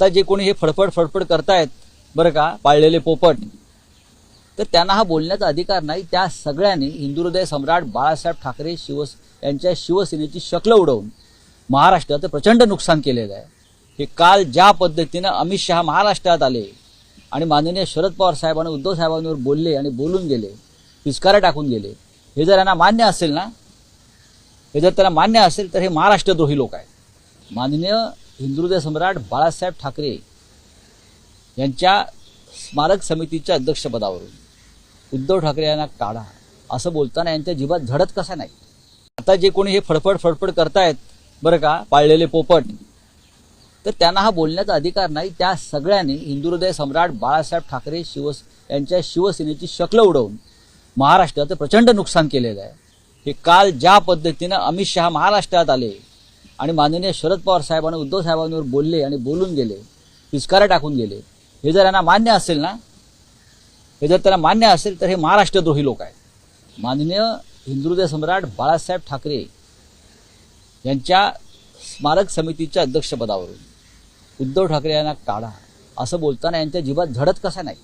आता जे कोणी हे फडफड फडफड करतायत बरं का पाळलेले पोपट तर त्यांना हा बोलण्याचा अधिकार नाही. त्या सगळ्यांनी हिंदुहृदय सम्राट बाळासाहेब ठाकरे शिवस यांच्या शिवसेनेची शक्ल उडवून महाराष्ट्राचं प्रचंड नुकसान केलेलं आहे. हे काल ज्या पद्धतीनं अमित शहा महाराष्ट्रात आले आणि माननीय शरद पवार साहेबांनी उद्धव साहेबांवर बोलले आणि बोलून गेले पिचकाऱ्या टाकून गेले हे जर यांना मान्य असेल ना हे जर त्यांना मान्य असेल तर हे महाराष्ट्रद्रोही लोक आहेत. माननीय हिंदुदय सम्राट बाळासाहेब ठाकरे यांच्या स्मारक समितीच्या अध्यक्षपदावरून. उद्धव ठाकरे यांना काढा. असं बोलताना यांच्या जीवात झडत कसा नाही? आता जे कोणी हे फडफड फडफड करतायत बरं का पाळलेले पोपट तर त्यांना हा बोलण्याचा अधिकार नाही. त्या सगळ्यांनी हिंदुहृदय सम्राट बाळासाहेब ठाकरे शिव यांच्या शिवसेनेची शक्ल उडवून महाराष्ट्राचं प्रचंड नुकसान केलेलं आहे. हे काल ज्या पद्धतीनं अमित शहा महाराष्ट्रात आले आणि माननीय शरद पवार साहेबांना उद्धव साहेबांवर बोलले आणि बोलून गेले पिचकारा टाकून गेले. हे जर यांना मान्य असेल ना हे जर त्यांना मान्य असेल तर हे महाराष्ट्रद्रोही लोक आहेत. माननीय हिंदुदय सम्राट बाळासाहेब ठाकरे यांच्या स्मारक समितीच्या अध्यक्षपदावरून उद्धव ठाकरे यांना काढा. असं बोलताना यांच्या जीवात झडत कसा नाही?